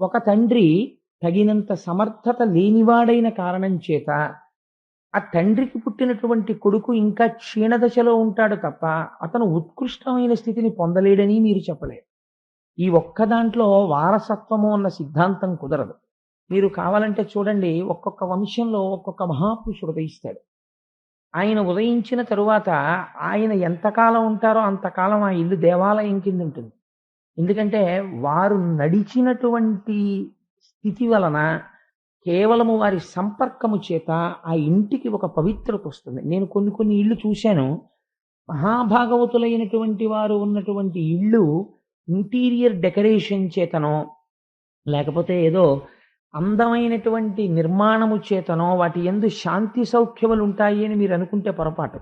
ఒక తండ్రి తగినంత సమర్థత లేనివాడైన కారణం చేత ఆ తండ్రికి పుట్టినటువంటి కొడుకు ఇంకా క్షీణదశలో ఉంటాడు తప్ప అతను ఉత్కృష్టమైన స్థితిని పొందలేడని మీరు చెప్పలేరు. ఈ ఒక్క దాంట్లో వారసత్వము అన్న సిద్ధాంతం కుదరదు. మీరు కావాలంటే చూడండి ఒక్కొక్క వంశంలో ఒక్కొక్క మహాపురుషుడు ఉదయిస్తాడు. ఆయన ఉదయించిన తరువాత ఆయన ఎంతకాలం ఉంటారో అంతకాలం ఆ ఇల్లు దేవాలయం కింద ఉంటుంది ఎందుకంటే వారు నడిచినటువంటి స్థితి వలన కేవలము వారి సంపర్కము చేత ఆ ఇంటికి ఒక పవిత్రత వస్తుంది. నేను కొన్ని కొన్ని ఇళ్ళు చూశాను. మహాభాగవతులైనటువంటి వారు ఉన్నటువంటి ఇళ్ళు ఇంటీరియర్ డెకరేషన్ చేతనో లేకపోతే ఏదో అందమైనటువంటి నిర్మాణము చేతనో వాటి ఎందు శాంతి సౌఖ్యములు ఉంటాయి అని మీరు అనుకుంటే పొరపాటు.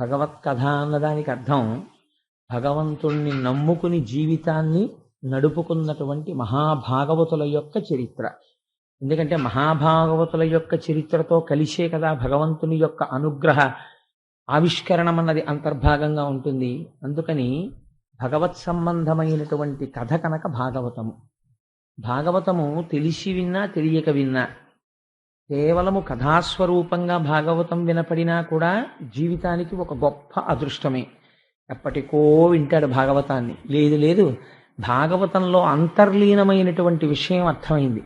భగవత్ కథ అన్నదానికి అర్థం భగవంతుణ్ణి నమ్ముకుని జీవితాన్ని నడుపుకున్నటువంటి మహాభాగవతుల యొక్క చరిత్ర. ఎందుకంటే మహాభాగవతుల యొక్క చరిత్రతో కలిసే కదా భగవంతుని యొక్క అనుగ్రహ ఆవిష్కరణం అన్నది అంతర్భాగంగా ఉంటుంది. అందుకని భగవత్ సంబంధమైనటువంటి కథ కనుక భాగవతము. భాగవతము తెలిసి విన్నా తెలియక విన్నా కేవలము కథాస్వరూపంగా భాగవతం వినపడినా కూడా జీవితానికి ఒక గొప్ప అదృష్టమే. ఎప్పటికో వింటాడు భాగవతాన్ని. లేదు లేదు. భాగవతంలో అంతర్లీనమైనటువంటి విషయం అర్థమైంది.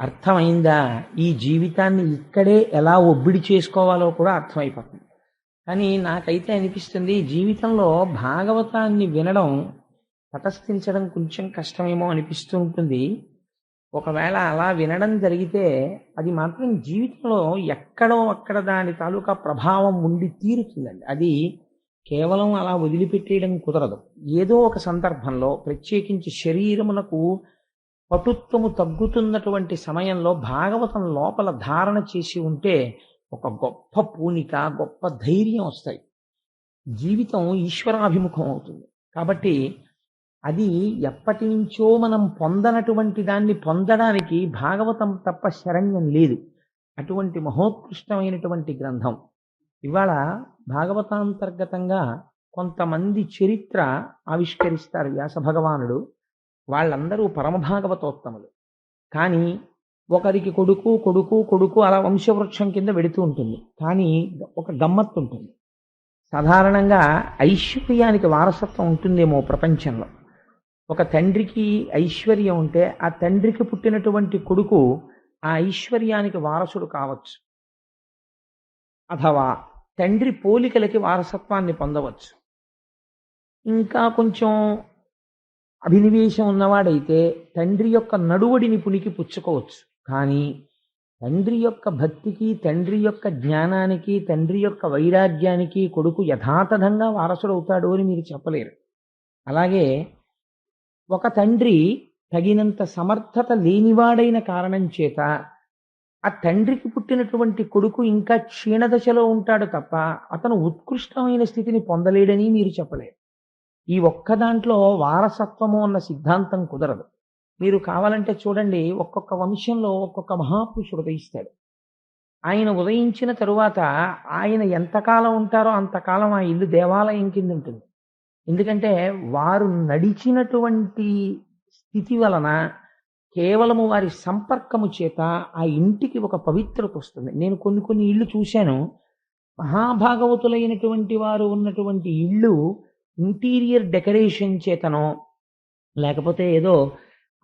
అర్థమైందా? ఈ జీవితాన్ని ఇక్కడే ఎలా ఒబ్బిడి చేసుకోవాలో కూడా అర్థమైపోతుంది. కానీ నాకైతే అనిపిస్తుంది జీవితంలో భాగవతాన్ని వినడం తటస్థించడం కొంచెం కష్టమేమో అనిపిస్తూ ఉంటుంది. ఒకవేళ అలా వినడం జరిగితే అది మాత్రం జీవితంలో ఎక్కడో అక్కడ దాని తాలూకా ప్రభావం ఉండి తీరుతుందండి. అది కేవలం అలా వదిలిపెట్టేయడం కుదరదు. ఏదో ఒక సందర్భంలో ప్రత్యేకించి శరీరమునకు పటుత్వము తగ్గుతున్నటువంటి సమయంలో భాగవతం లోపల ధారణ చేసి ఉంటే ఒక గొప్ప పూనిక గొప్ప ధైర్యం వస్తాయి. జీవితం ఈశ్వరాభిముఖం అవుతుంది. కాబట్టి అది ఎప్పటి నుంచో మనం పొందనటువంటి దాన్ని పొందడానికి భాగవతం తప్ప శరణ్యం లేదు. అటువంటి మహోత్కృష్టమైనటువంటి గ్రంథం. ఇవాళ భాగవతాంతర్గతంగా కొంతమంది చరిత్ర ఆవిష్కరిస్తారు వ్యాస భగవానుడు. వాళ్ళందరూ పరమభాగవతోత్తములు. కానీ ఒకరికి కొడుకు కొడుకు కొడుకు అలా వంశవృక్షం కింద వెడుతూ ఉంటుంది. కానీ ఒక గమ్మత్తు ఉంటుంది. సాధారణంగా ఐశ్వర్యానికి వారసత్వం ఉంటుందేమో ప్రపంచంలో. ఒక తండ్రికి ఐశ్వర్యం ఉంటే ఆ తండ్రికి పుట్టినటువంటి కొడుకు ఆ ఐశ్వర్యానికి వారసుడు కావచ్చు. అథవా తండ్రి పోలికలకి వారసత్వాన్ని పొందవచ్చు. ఇంకా కొంచెం అభినివేశం ఉన్నవాడైతే తండ్రి యొక్క నడువడిని పునికి పుచ్చుకోవచ్చు. కానీ తండ్రి యొక్క భక్తికి తండ్రి యొక్క జ్ఞానానికి తండ్రి యొక్క వైరాగ్యానికి కొడుకు యథాతథంగా వారసుడవుతాడు అని మీరు చెప్పలేరు. అలాగే ఒక తండ్రి తగినంత సమర్థత లేనివాడైన కారణం చేత ఆ తండ్రికి పుట్టినటువంటి కొడుకు ఇంకా క్షీణదశలో ఉంటాడు తప్ప అతను ఉత్కృష్టమైన స్థితిని పొందలేడని మీరు చెప్పలేరు. ఈ ఒక్క దాంట్లో వారసత్వము అన్న సిద్ధాంతం కుదరదు. మీరు కావాలంటే చూడండి ఒక్కొక్క వంశంలో ఒక్కొక్క మహాపురుషుడు ఉదయిస్తాడు. ఆయన ఉదయించిన తరువాత ఆయన ఎంతకాలం ఉంటారో అంతకాలం ఆ ఇల్లు దేవాలయం కింద ఉంటుంది ఎందుకంటే వారు నడిచినటువంటి స్థితి వలన కేవలము వారి సంపర్కము చేత ఆ ఇంటికి ఒక పవిత్రత వస్తుంది. నేను కొన్ని కొన్ని ఇళ్ళు చూశాను. మహాభాగవతులైనటువంటి వారు ఉన్నటువంటి ఇళ్ళు ఇంటీరియర్ డెకరేషన్ చేతనో లేకపోతే ఏదో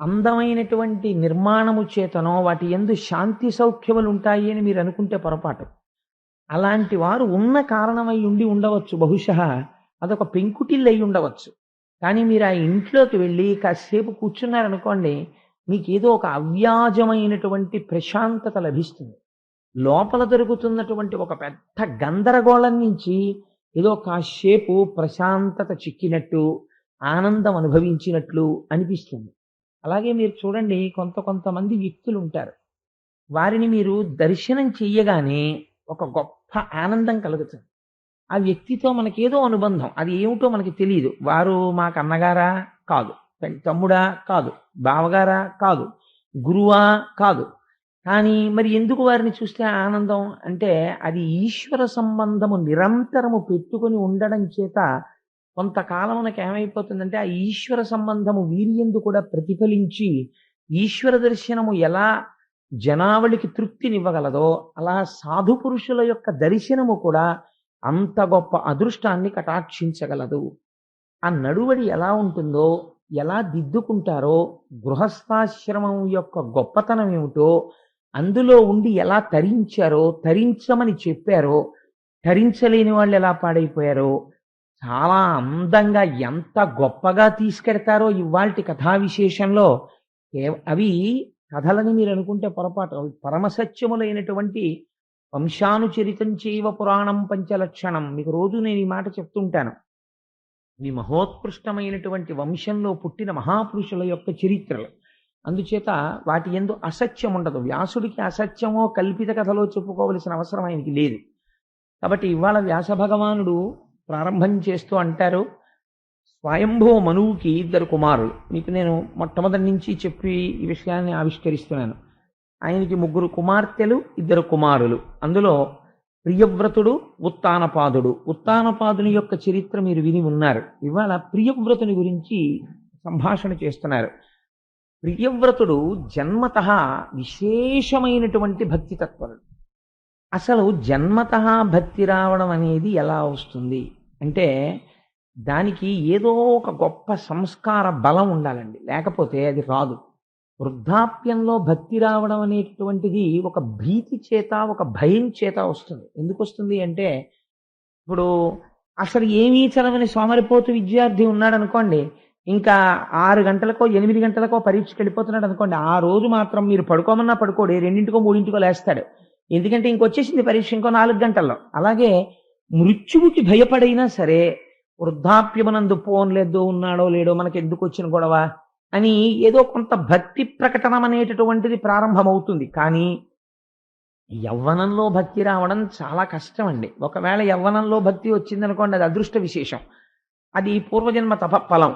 అందమైనటువంటి నిర్మాణము చేతనో వాటి ఎందు శాంతి సౌఖ్యములు ఉంటాయి అని మీరు అనుకుంటే పొరపాటు. అలాంటి వారు ఉన్న కారణమై ఉండి ఉండవచ్చు. బహుశా అదొక పెంకుటిల్లు అయి ఉండవచ్చు కానీ మీరు ఆ ఇంట్లోకి వెళ్ళి కాసేపు కూర్చున్నారనుకోండి మీకు ఏదో ఒక అవ్యాజమైనటువంటి ప్రశాంతత లభిస్తుంది. లోపల దొరుకుతున్నటువంటి ఒక పెద్ద గందరగోళం నుంచి ఏదో కాసేపు ప్రశాంతత చిక్కినట్టు ఆనందం అనుభవించినట్లు అనిపిస్తుంది. అలాగే మీరు చూడండి కొంత కొంతమంది వ్యక్తులు ఉంటారు వారిని మీరు దర్శనం చెయ్యగానే ఒక గొప్ప ఆనందం కలుగుతుంది. ఆ వ్యక్తితో మనకేదో అనుబంధం. అది ఏమిటో మనకి తెలియదు వారు మాకు అన్నగారా? కాదు. తమ్ముడా? కాదు. బావగారా? కాదు. గురువా? కాదు. కానీ మరి ఎందుకు వారిని చూస్తే ఆనందం? అంటే అది ఈశ్వర సంబంధము నిరంతరము పెట్టుకొని ఉండడం చేత కొంతకాలం మనకి ఏమైపోతుందంటే ఆ ఈశ్వర సంబంధము వీరియందు కూడా ప్రతిఫలించి ఈశ్వర దర్శనము ఎలా జనావళికి తృప్తినివ్వగలదో అలా సాధు పురుషుల యొక్క దర్శనము కూడా అంత గొప్ప అదృష్టాన్ని కటాక్షించగలదు. ఆ నడువడి ఎలా ఉంటుందో ఎలా దిద్దుకుంటారో గృహస్థాశ్రమం యొక్క గొప్పతనం ఏమిటో అందులో ఉండి ఎలా తరించారో తరించమని చెప్పారో తరించలేని వాళ్ళు ఎలా పాడైపోయారో చాలా అందంగా ఎంత గొప్పగా తీసుకెడతారో ఇవాల్టి కథా విశేషంలో అవి కథలని మీరు అనుకుంటే పొరపాటు పరమసత్యములైనటువంటి వంశానుచరితం చేయవ పురాణం పంచలక్షణం. మీకు రోజు నేను ఈ మాట చెప్తుంటాను. మీ మహోత్కృష్టమైనటువంటి వంశంలో పుట్టిన మహాపురుషుల యొక్క చరిత్రలు. అందుచేత వాటి ఎందు అసత్యం ఉండదు వ్యాసుడికి అసత్యమో కల్పిత కథలో చెప్పుకోవలసిన అవసరం ఆయనకి లేదు. కాబట్టి ఇవాళ వ్యాస భగవానుడు ప్రారంభం చేస్తూ అంటారు స్వయంభో మనువుకి ఇద్దరు కుమారులు. మీకు నేను మొట్టమొదటి నుంచి చెప్పి ఈ విషయాన్ని ఆవిష్కరిస్తున్నాను. ఆయనకి ముగ్గురు కుమార్తెలు ఇద్దరు కుమారులు. అందులో ప్రియవ్రతుడు ఉత్తానపాదుడు. ఉత్తానపాదుని యొక్క చరిత్ర మీరు విని ఉన్నారు. ఇవాళ ప్రియవ్రతుని గురించి సంభాషణ చేస్తున్నారు. ప్రియవ్రతుడు జన్మత విశేషమైనటువంటి భక్తి తత్పరుడు అసలు జన్మత భక్తి రావడం అనేది ఎలా వస్తుంది? అంటే దానికి ఏదో ఒక గొప్ప సంస్కార బలం ఉండాలండి. లేకపోతే అది రాదు. వృద్ధాప్యంలో భక్తి రావడం అనేటటువంటిది ఒక భీతి చేత ఒక భయం చేత వస్తుంది. ఎందుకు వస్తుంది అంటే ఇప్పుడు అసలు ఏమీ చదవని సోమరిపోతు విద్యార్థి ఉన్నాడు అనుకోండి ఇంకా ఆరు గంటలకో ఎనిమిది గంటలకో పరీక్షకి వెళ్ళిపోతున్నాడు అనుకోండి ఆ రోజు మాత్రం మీరు పడుకోమన్నా పడుకోడు రెండింటికో మూడింటికో లేస్తాడు. ఎందుకంటే ఇంకొచ్చేసింది పరీక్ష ఇంకో నాలుగు గంటల్లో. అలాగే మృత్యువుకి భయపడైనా సరే వృద్ధాప్యమనందు పోన్లేదో ఉన్నాడో లేడో మనకి ఎందుకు వచ్చిన గొడవ? అని ఏదో కొంత భక్తి ప్రకటనం అనేటటువంటిది ప్రారంభమవుతుంది. కానీ యవ్వనంలో భక్తి రావడం చాలా కష్టం అండి ఒకవేళ యవ్వనంలో భక్తి వచ్చిందనుకోండి అది అదృష్ట విశేషం. అది పూర్వజన్మ తప ఫలం.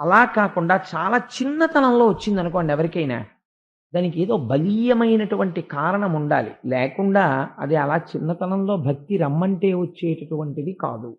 అలా కాకుండా చాలా చిన్నతనంలో వచ్చిందనుకోండి ఎవరికైనా దానికి ఏదో బలీయమైనటువంటి కారణం ఉండాలి. లేకుండా అది అలా చిన్నతనంలో భక్తి రమ్మంటే వచ్చేటటువంటిది కాదు.